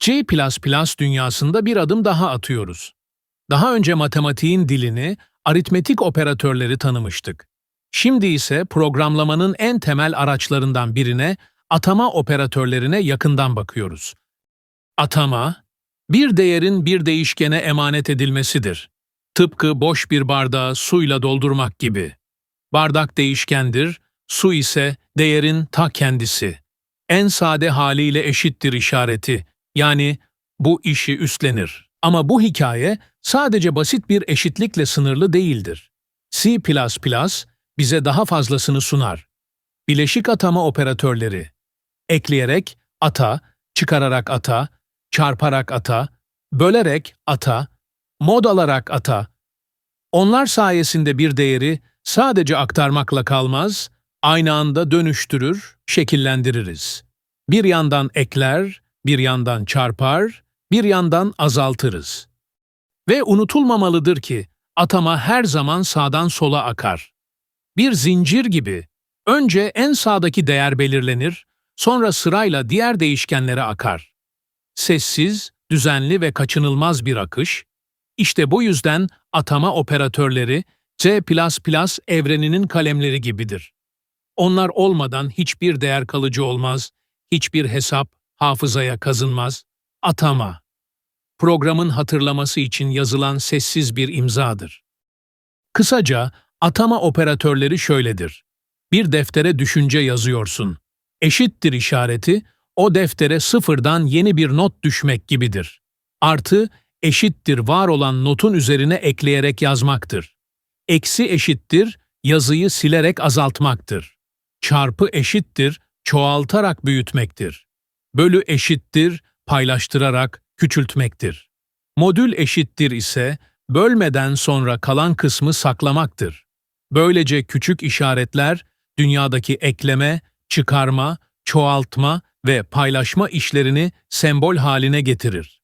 C++ dünyasında bir adım daha atıyoruz. Daha önce matematiğin dilini, aritmetik operatörleri tanımıştık. Şimdi ise programlamanın en temel araçlarından birine, atama operatörlerine yakından bakıyoruz. Atama, bir değerin bir değişkene emanet edilmesidir. Tıpkı boş bir bardağı suyla doldurmak gibi. Bardak değişkendir, su ise değerin ta kendisi. En sade haliyle eşittir işareti, yani bu işi üstlenir. Ama bu hikaye sadece basit bir eşitlikle sınırlı değildir. C++ bize daha fazlasını sunar. Bileşik atama operatörleri. Ekleyerek ata, çıkararak ata, çarparak ata, bölerek ata, mod alarak ata. Onlar sayesinde bir değeri sadece aktarmakla kalmaz, aynı anda dönüştürür, şekillendiririz. Bir yandan ekler, bir yandan çarpar, bir yandan azaltırız. Ve unutulmamalıdır ki atama her zaman sağdan sola akar. Bir zincir gibi önce en sağdaki değer belirlenir, sonra sırayla diğer değişkenlere akar. Sessiz, düzenli ve kaçınılmaz bir akış, işte bu yüzden atama operatörleri C++ evreninin kalemleri gibidir. Onlar olmadan hiçbir değer kalıcı olmaz, hiçbir hesap hafızaya kazınmaz. Atama. Programın hatırlaması için yazılan sessiz bir imzadır. Kısaca atama operatörleri şöyledir. Bir deftere düşünce yazıyorsun. Eşittir işareti, o deftere sıfırdan yeni bir not düşmek gibidir. Artı, eşittir var olan notun üzerine ekleyerek yazmaktır. Eksi eşittir, yazıyı silerek azaltmaktır. Çarpı eşittir, çoğaltarak büyütmektir. Bölü eşittir, paylaştırarak küçültmektir. Modül eşittir ise, bölmeden sonra kalan kısmı saklamaktır. Böylece küçük işaretler, dünyadaki ekleme, çıkarma, çoğaltma ve paylaşma işlerini sembol haline getirir.